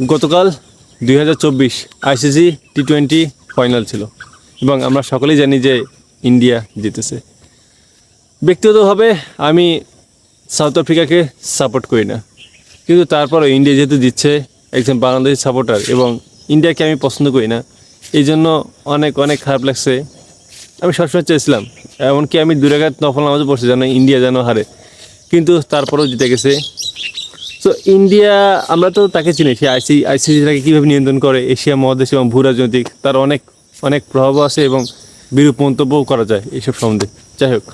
গতকাল দুই হাজার চব্বিশ আইসিসি টি টোয়েন্টি ফাইনাল ছিল এবং আমরা সকলেই জানি যে ইন্ডিয়া জিতেছে। ব্যক্তিগতভাবে আমি সাউথ আফ্রিকাকে সাপোর্ট করি না। কিন্তু তারপরে ইন্ডিয়া যেহেতু জিতছে, একজন বাংলাদেশি সাপোর্টার এবং ইন্ডিয়াকে আমি পছন্দ করি না এই জন্য অনেক অনেক খারাপ লাগছে। আমি সবসময় চেয়েছিলাম, এমনকি আমি দুরাঘাত নফল নামাজও পড়ছি যেন ইন্ডিয়া যেন হারে। কিন্তু তারপরেও জিতে গেছে। তো ইন্ডিয়া আমরা তো তাকে চিনি, সে আইসি আইসিসিটাকে কীভাবে নিয়ন্ত্রণ করে, এশিয়া মহাদেশ এবং ভূ রাজনৈতিক, তার অনেক অনেক প্রভাবও আছে এবং বিরূপ মন্তব্যও করা যায় এইসব সম্বন্ধে। যাই হোক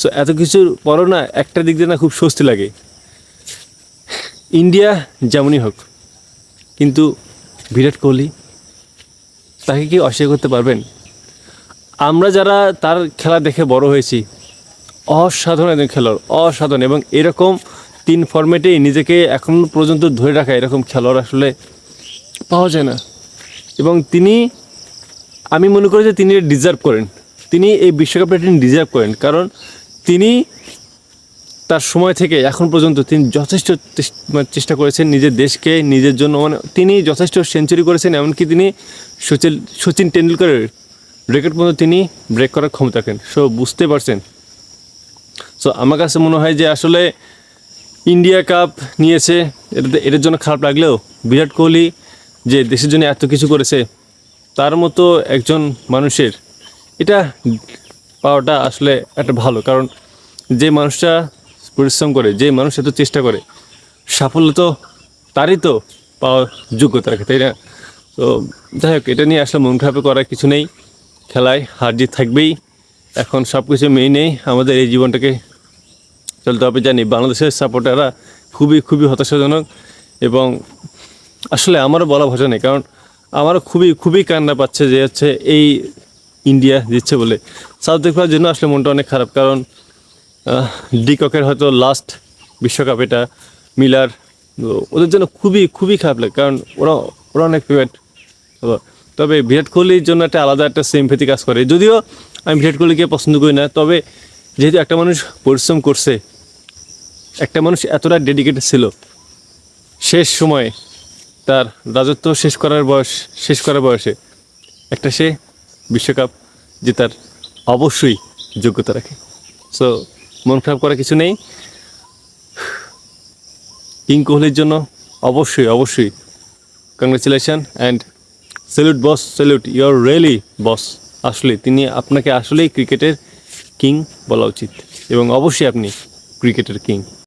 সো এত কিছুর পরও না একটা দিক দিয়ে না খুব স্বস্তি লাগে। ইন্ডিয়া যেমনই হোক, কিন্তু বিরাট কোহলি, তাকে কি অস্বীকার করতে পারবেন? আমরা যারা তার খেলা দেখে বড় হয়েছি, অসাধারণ একজন খেলোয়াড়, অসাধারণ এবং এরকম তিন ফর্মেটেই নিজেকে এখন পর্যন্ত ধরে রাখা এরকম খেলোয়াড় আসলে পাওয়া যায় না। এবং তিনি, আমি মনে করি যে তিনি ডিজার্ভ করেন। তিনি এই বিশ্বকাপটা তিনি ডিজার্ভ করেন। কারণ তিনি তার সময় থেকে এখন পর্যন্ত তিনি যথেষ্ট মানে চেষ্টা করেছেন নিজের দেশকে, নিজের জন্য মানে তিনি যথেষ্ট সেঞ্চুরি করেছেন, এমনকি তিনি সচিন সচিন টেন্ডুলকারের রেকর্ড পর্যন্ত তিনি ব্রেক করার ক্ষমতা রাখেন। সো বুঝতে পারছেন। সো আমার কাছে মনে হয় যে আসলে ইন্ডিয়া কাপ নিয়েছে, এটাতে, এটার জন্য খারাপ লাগলেও বিরাট কোহলি যে দেশের জন্য এত কিছু করেছে, তার মতো একজন মানুষের, এটা পাওয়াটা আসলে একটা ভালো। কারণ যে মানুষটা পরিশ্রম করে, যে মানুষ এত চেষ্টা করে, সাফল্য তো তারই তো পাওয়ার যোগ্যতা রাখে তাই না? তো যাই হোক, এটা নিয়ে আসলে মন খারাপ করার কিছু নেই। খেলায় হার জিত থাকবেই। এখন সব কিছু মেয়ে নেই, আমাদের এই জীবনটাকে চলতে হবে, জানি বাংলাদেশের সাপোর্টাররা খুবই খুবই হতাশাজনক এবং আসলে আমারও বলা ভাষা নেই, কারণ আমারও খুবই খুবই কান্না পাচ্ছে যে হচ্ছে এই ইন্ডিয়া দিচ্ছে বলে। সাউথ আফ্রিকার জন্য আসলে মনটা অনেক খারাপ, কারণ ডিককের হয়তো লাস্ট বিশ্বকাপ এটা, মিলার ওদের জন্য খুবই খুবই খারাপ লাগে, কারণ ওরা ওরা অনেক ফেভারিট তবে বিরাট কোহলির জন্য একটা আলাদা একটা সিম্পেথি কাজ করে। যদিও আমি বিরাট কোহলিকে পছন্দ করি না, তবে যেহেতু একটা মানুষ পরিশ্রম করছে, একটা মানুষ এতটা ডেডিকেটেড ছিল, শেষ সময়ে তার রাজত্ব শেষ করার বয়স, শেষ করার বয়সে একটা সে বিশ্বকাপ জেতার অবশ্যই যোগ্যতা রাখে। সো মন খারাপ করার কিছু নেই। কিং কোহলির জন্য অবশ্যই অবশ্যই congratulation and salute boss salute your really boss আসলে, তিনি আপনাকে আসলেই ক্রিকেটের কিং বলা উচিত এবং অবশ্যই আপনি ক্রিকেটের কিং।